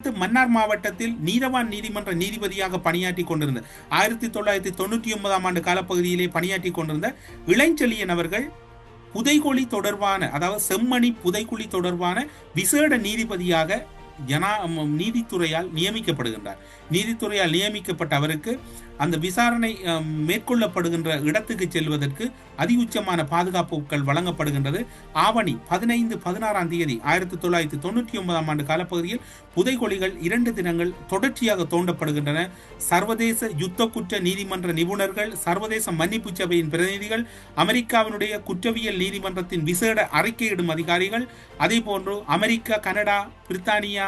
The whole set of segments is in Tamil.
மன்னார் மாவட்டத்தில் நீதவான் நீதிமன்ற நீதிபதியாக பணியாற்றி கொண்டிருந்த ஆயிரத்தி தொள்ளாயிரத்தி தொண்ணூற்றி ஒன்பதாம் ஆண்டு காலப்பகுதியிலே பணியாற்றி கொண்டிருந்த இளஞ்செழியன் அவர்கள் புதைகுழி தொடர்பான அதாவது செம்மணி புதைக்குழி தொடர்பான விசேட நீதிபதியாக ஜனா நீதித்துறையால் நியமிக்கப்படுகின்றார். நீதித்துறையால் நியமிக்கப்பட்ட அவருக்கு அந்த விசாரணை மேற்கொள்ளப்படுகின்ற இடத்துக்கு செல்வதற்கு அதிஉச்சமான பாதுகாப்புகள் வழங்கப்படுகின்றது. ஆவணி பதினைந்து பதினாறாம் தேதி ஆயிரத்தி தொள்ளாயிரத்தி தொண்ணூற்றி ஒன்பதாம் ஆண்டு காலப்பகுதியில் புதைகொலிகள் இரண்டு தினங்கள் தொடர்ச்சியாக தோண்டப்படுகின்றன. சர்வதேச யுத்த குற்ற நீதிமன்ற நிபுணர்கள் சர்வதேச மன்னிப்பு சபையின் பிரதிநிதிகள் அமெரிக்காவினுடைய குற்றவியல் நீதிமன்றத்தின் விசேட அறிக்கையிடும் அதிகாரிகள் அதே போன்று அமெரிக்கா கனடா பிரித்தானியா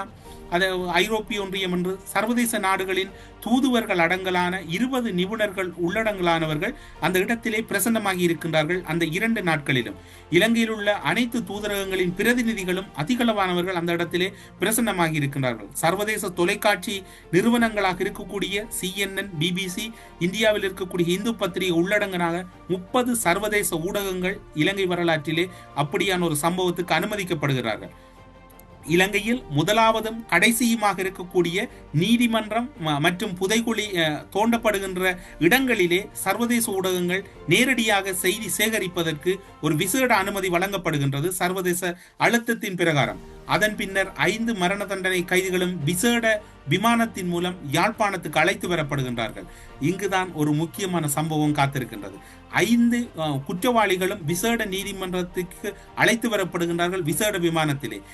அது ஐரோப்பிய ஒன்றியம் என்று சர்வதேச நாடுகளின் தூதுவர்கள் அடங்கலான இருபது நிபுணர்கள் உள்ளடங்கலானவர்கள் அந்த இடத்திலே பிரசன்னமாகி இருக்கின்றார்கள் அந்த இரண்டு நாட்களிலும். இலங்கையில் உள்ள அனைத்து தூதரகங்களின் பிரதிநிதிகளும் அதிகளவானவர்கள் அந்த இடத்திலே பிரசன்னமாகி இருக்கின்றார்கள். சர்வதேச தொலைக்காட்சி நிறுவனங்களாக இருக்கக்கூடிய சிஎன்என் பிபிசி இந்தியாவில் இருக்கக்கூடிய இந்து பத்திரிகை உள்ளடங்கனாக முப்பது சர்வதேச ஊடகங்கள் இலங்கை வரலாற்றிலே அப்படியான ஒரு சம்பவத்துக்கு அனுமதிக்கப்படுகிறார்கள். இலங்கையில் முதலாவதும் கடைசியுமாக இருக்கக்கூடிய நீதிமன்றம் ம- மற்றும் புதைகுழி தோண்டப்படுகின்ற இடங்களிலே சர்வதேச ஊடகங்கள் நேரடியாக செய்தி சேகரிப்பதற்கு ஒரு விசேட அனுமதி வழங்கப்படுகின்றது சர்வதேச அழுத்தத்தின் பிரகாரம். அதன் பின்னர் ஐந்து மரண தண்டனை கைதிகளும் விசேட விமானத்தின் மூலம் யாழ்ப்பாணத்துக்கு அழைத்து வரப்படுகின்றார்கள். இங்குதான் ஒரு முக்கியமான சம்பவம் காத்திருக்கின்றது. ஐந்து குற்றவாளிகளும் விசேட நீதிமன்றத்துக்கு அழைத்து வரப்படுகின்றார்கள் விசேட விமானத்திலே.